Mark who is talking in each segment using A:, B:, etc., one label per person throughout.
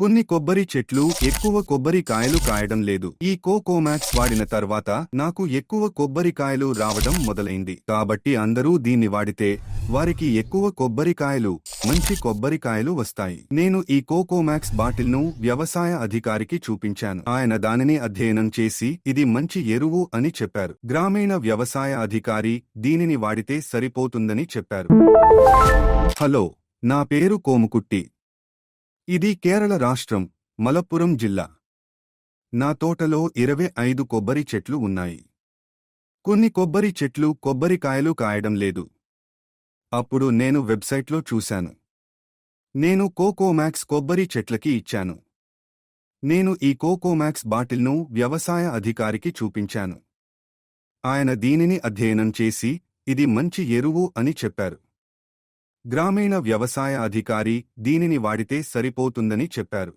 A: కొన్ని కొబ్బరి చెట్లు ఎక్కువ కొబ్బరి కాయలు కాయడం లేదు. ఈ కోకోమాక్స్ వాడిన తర్వాత నాకు ఎక్కువ కొబ్బరి కాయలు రావడం మొదలైంది. కాబట్టి అందరూ దీన్ని వాడితే వారికి ఎక్కువ కొబ్బరికాయలు మంచి కొబ్బరికాయలు వస్తాయి. నేను ఈ కోకోమాక్స్ బాటిల్ను వ్యవసాయ అధికారికి చూపించాను. ఆయన దానిని అధ్యయనం చేసి ఇది మంచి ఎరువు అని చెప్పారు. గ్రామీణ వ్యవసాయ అధికారి దీనిని వాడితే సరిపోతుందని చెప్పారు. హలో నా పేరు కోముకుట్టి. ఇది కేరళ రాష్ట్రం మలప్పురం జిల్లా. నా తోటలో ఇరవై ఐదు కొబ్బరి చెట్లు ఉన్నాయి. కొన్ని కొబ్బరి చెట్లు కొబ్బరికాయలు కాయడం లేదు. అప్పుడు నేను వెబ్సైట్లో చూశాను. నేను కోకోమాక్స్ కొబ్బరి చెట్లకి ఇచ్చాను. నేను ఈ కోకోమాక్స్ బాటిల్ను వ్యవసాయ అధికారికి చూపించాను. ఆయన దీనిని అధ్యయనం చేసి ఇది మంచి ఎరువు అని చెప్పారు. గ్రామీణ వ్యవసాయ అధికారి దీనిని వాడితే సరిపోతుందని చెప్పారు.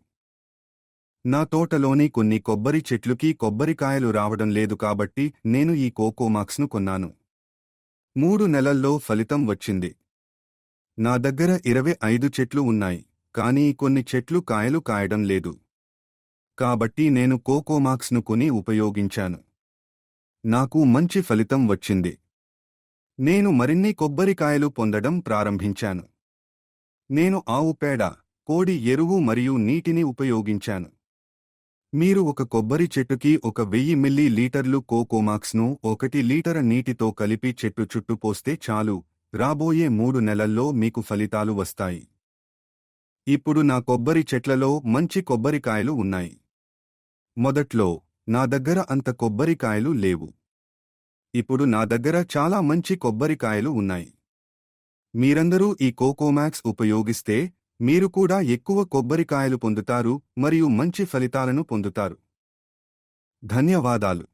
A: నా తోటలోని కొన్ని కొబ్బరి చెట్లుకి కొబ్బరికాయలు రావడం లేదు కాబట్టి నేను ఈ కోకోమాక్స్ను కొన్నాను. మూడు నెలల్లో ఫలితం వచ్చింది. నా దగ్గర ఇరవై ఐదు చెట్లు ఉన్నాయి కానీ కొన్ని చెట్లు కాయలు కాయడం లేదు. కాబట్టి నేను కోకోమాక్స్ను కొని ఉపయోగించాను. నాకు మంచి ఫలితం వచ్చింది. నేను మరిన్ని కొబ్బరికాయలు పొందడం ప్రారంభించాను. నేను ఆవు పేడ కోడి ఎరువు మరియు నీటిని ఉపయోగించాను. మీరు ఒక కొబ్బరి చెట్టుకి ఒక వెయ్యి మిల్లీ లీటర్లు కోకోమాక్స్ను ఒకటి లీటర నీటితో కలిపి చెట్టు చుట్టూ పోస్తే చాలు రాబోయే మూడు నెలల్లో మీకు ఫలితాలు వస్తాయి. ఇప్పుడు నా కొబ్బరి చెట్లలో మంచి కొబ్బరికాయలు ఉన్నాయి. మొదట్లో నా దగ్గర అంత కొబ్బరికాయలు లేవు. ఇప్పుడు నా దగ్గర చాలా మంచి కొబ్బరికాయలు ఉన్నాయి. మీరందరూ ఈ కోకోమాక్స్ ఉపయోగిస్తే మీరు కూడా ఎక్కువ కొబ్బరికాయలు పొందుతారు మరియు మంచి ఫలితాలను పొందుతారు. ధన్యవాదాలు.